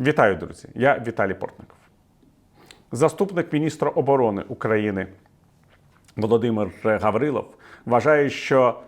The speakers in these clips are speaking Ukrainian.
Вітаю, друзі! Я Віталій Портников. Заступник міністра оборони України Володимир Гаврилов вважає, що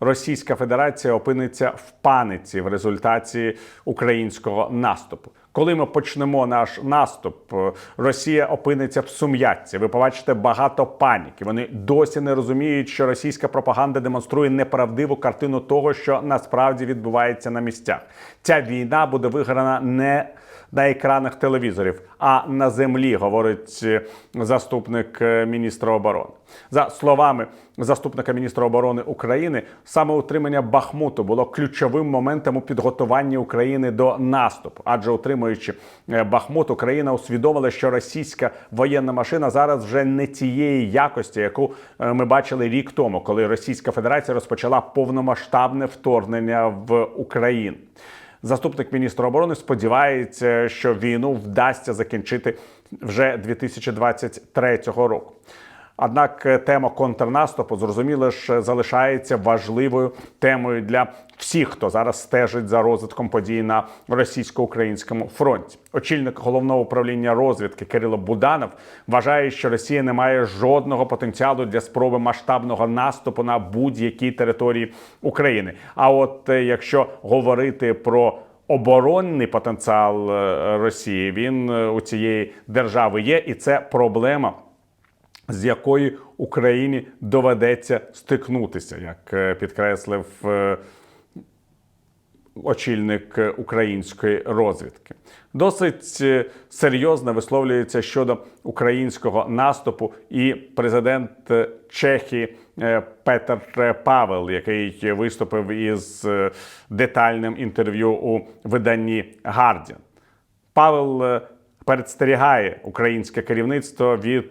Російська Федерація опиниться в паниці в результаті українського наступу. Коли ми почнемо наш наступ, е, Росія опиниться в сум'ятці. Ви побачите багато паніки. Вони досі не розуміють, що російська пропаганда демонструє неправдиву картину того, що насправді відбувається на місцях. Ця війна буде виграна не на екранах телевізорів, а на землі, говорить е, заступник е, міністра оборони. За словами заступника міністра оборони України, саме утримання Бахмуту було ключовим моментом у підготуванні України до наступу, адже утримуючи е, Бахмут, Україна усвідомила, що російська воєнна машина зараз вже не тієї якості, яку е, ми бачили рік тому, коли Російська Федерація розпочала повномасштабне вторгнення в Україну. Заступник міністра оборони сподівається, що війну вдасться закінчити вже 2023 року. Однак е, тема контрнаступу зрозуміло ж залишається важливою темою для всіх, хто зараз стежить за розвитком подій на російсько-українському фронті. Очільник головного управління розвідки Кирило Буданов вважає, що Росія не має жодного потенціалу для спроби масштабного наступу на будь-якій території України. А от е, якщо говорити про Оборонний потенціал е, Росії він е, у цієї держави є, і це проблема з якою Україні доведеться стикнутися, як е, підкреслив е, очільник е, української розвідки. Досить серйозно висловлюється щодо українського наступу і президент Чехії Петер Павел, який виступив із детальним інтерв'ю у виданні Guardian. Павел передстерігає українське керівництво від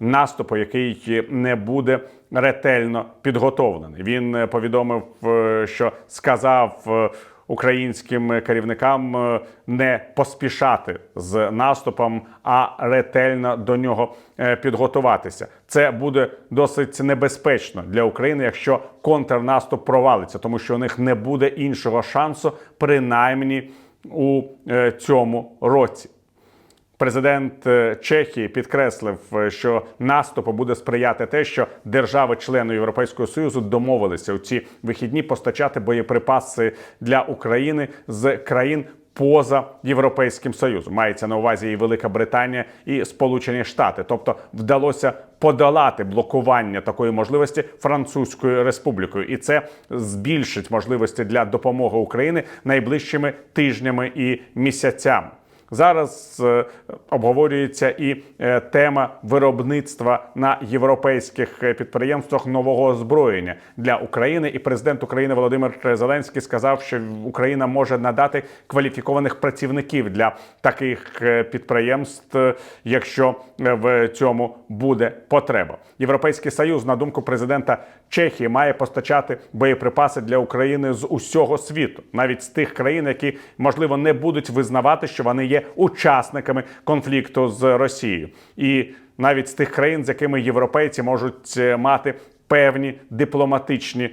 наступу, який не буде ретельно підготовлений. Він е, повідомив, е, що сказав е, українським керівникам е, не поспішати з наступом, а ретельно до нього е, підготуватися. Це буде досить небезпечно для України, якщо контрнаступ провалиться, тому що у них не буде іншого шансу, принаймні у е, цьому році. Президент е, Чехії підкреслив, е, що наступу буде сприяти те, що держави-члени Європейського союзу домовилися у ці вихідні постачати боєприпаси для України з країн. Поза європейським союзом мається на увазі і Велика Британія і Сполучені Штати, тобто вдалося подолати блокування такої можливості Французькою республікою, і це збільшить можливості для допомоги Україні найближчими тижнями і місяцями. Зараз е, обговорюється і е, тема виробництва на європейських е, підприємствах нового озброєння для України. І президент України Володимир Зеленський сказав, що Україна може надати кваліфікованих працівників для таких підприємств, якщо в цьому буде потреба. Європейський союз, на думку президента Чехії, має постачати боєприпаси для України з усього світу, навіть з тих країн, які можливо не будуть визнавати, що вони є учасниками конфлікту з Росією, і навіть з тих країн, з якими європейці можуть е, мати певні дипломатичні.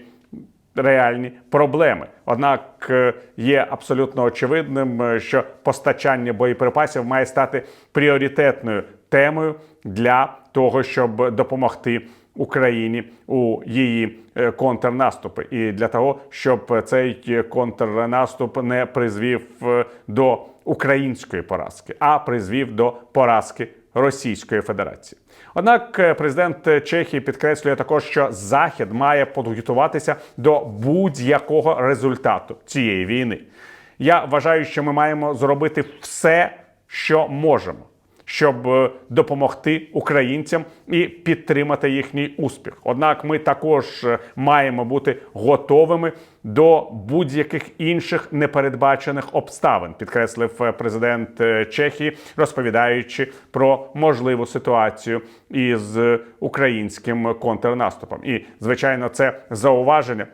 Реальні проблеми. Однак е, є абсолютно очевидним, е, що постачання боєприпасів має стати пріоритетною темою для того, щоб допомогти Україні у її е, контрнаступи, і для того, щоб цей контрнаступ не призвів е, до української поразки, а призвів до поразки Російської Федерації. Однак е, президент Чехії підкреслює також, що Захід має підготуватися до будь-якого результату цієї війни. Я вважаю, що ми маємо зробити все, що можемо, щоб е, допомогти українцям і підтримати їхній успіх. Однак ми також е, маємо бути готовими до будь-яких інших непередбачених обставин, підкреслив е, президент Чехії, розповідаючи про можливу ситуацію із українським контрнаступом. І звичайно, це зауваження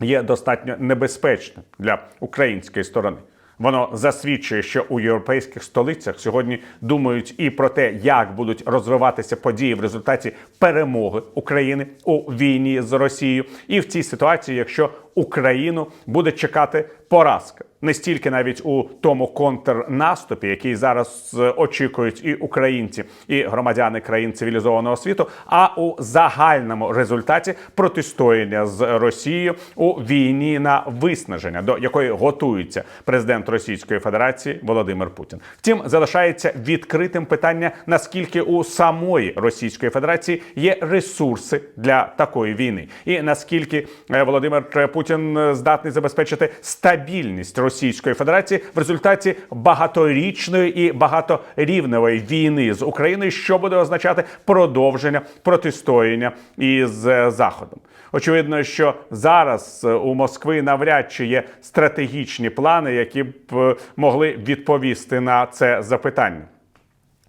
є достатньо небезпечним для української сторони. Воно засвідчує, що у європейських столицях сьогодні думають і про те, як будуть розвиватися події в результаті перемоги України у війні з Росією. І в цій ситуації, якщо Україну буде чекати поразка. Не стільки навіть у тому контрнаступі, який зараз е, очікують і українці, і громадяни країн цивілізованого світу, а у загальному результаті протистояння з Росією у війні на виснаження, до якої готується президент Російської Федерації Володимир Путін. Втім, залишається відкритим питання, наскільки у самої Російської Федерації є ресурси для такої війни, і наскільки е, Володимир Путін е, здатний забезпечити стабільність Російської Федерації в результаті багаторічної і багаторівневої війни з Україною, що буде означати продовження протистояння із е, Заходом. Очевидно, що зараз е, у Москви навряд чи є стратегічні плани, які б могли відповісти на це запитання.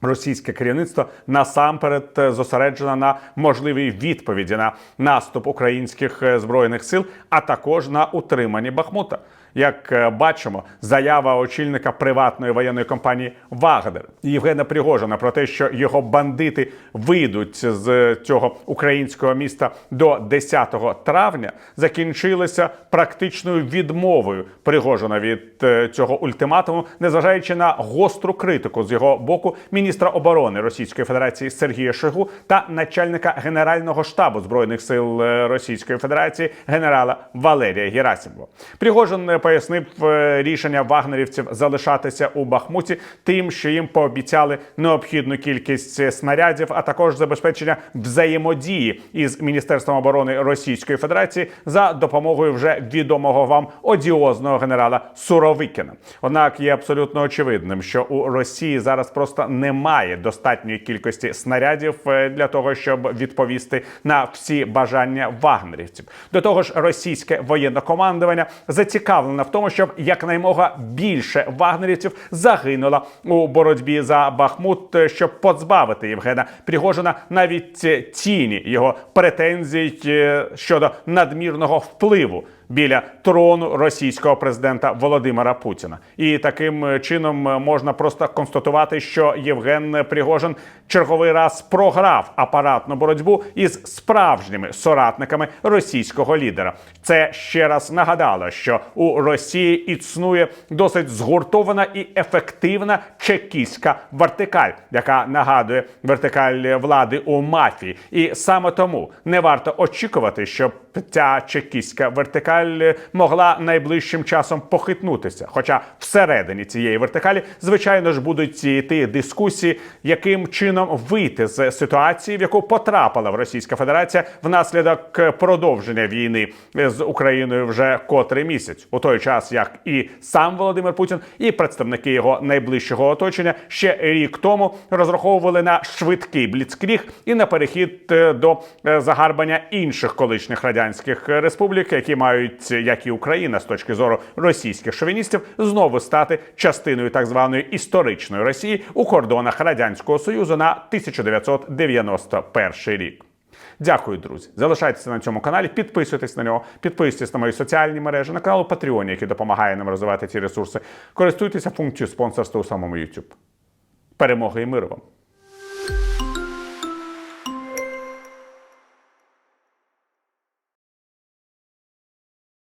Російське керівництво насамперед е, зосереджено на можливій відповіді на наступ українських е, збройних сил, а також на утриманні Бахмута. Як е, бачимо, заява очільника приватної воєнної компанії Вагнер Євгена Пригожина про те, що його бандити вийдуть з цього українського міста до 10 травня, закінчилася практичною відмовою Пригожина від цього ультиматуму, незважаючи на гостру критику з його боку міністра оборони Російської Федерації Сергія Шойгу та начальника генерального штабу збройних сил е, Російської Федерації генерала Валерія Герасимова. Пригожин е, пояснив е, рішення вагнерівців залишатися у Бахмуті тим, що їм пообіцяли необхідну кількість снарядів, а також забезпечення взаємодії із Міністерством оборони Російської Федерації за допомогою вже відомого вам одіозного генерала Суровикіна. Однак є абсолютно очевидним, що у Росії зараз просто немає достатньої кількості снарядів е, для того, щоб відповісти на всі бажання вагнерівців. До того ж, російське воєнне командування зацікавлене в тому, щоб якнаймога більше вагнерівців загинуло у боротьбі за Бахмут, е, щоб позбавити Євгена Пригожина навіть е, тіні його претензій щодо надмірного впливу. Біля трону російського президента Володимира Путіна, і таким е, чином е, можна просто констатувати, що Євген Пригожин черговий раз програв апаратну боротьбу із справжніми соратниками російського лідера. Це ще раз нагадало, що у Росії існує досить згуртована і ефективна чекістська вертикаль, яка нагадує вертикаль влади у мафії, і саме тому не варто очікувати, щоб ця чекістська вертикаль могла найближчим часом похитнутися. Хоча всередині цієї вертикалі, звичайно ж, будуть йти дискусії, яким чином вийти з ситуації, в яку потрапила в Російська Федерація внаслідок продовження війни з Україною вже котрий місяць, у той час як і сам Володимир Путін, і представники його найближчого оточення ще рік тому розраховували на швидкий бліцкріг і на перехід е, до е, загарбання інших колишніх радянських республік, які мають, як і Україна, з точки зору російських шовіністів, знову стати частиною так званої історичної Росії у кордонах радянського союзу на 1991 рік. Дякую, друзі. Залишайтеся на цьому каналі, підписуйтесь на нього, підписуйтесь на мої соціальні мережі, на канал Patreon, який допомагає нам розвивати ці ресурси. Користуйтеся функцією спонсорства у самому YouTube. Перемоги і миру вам!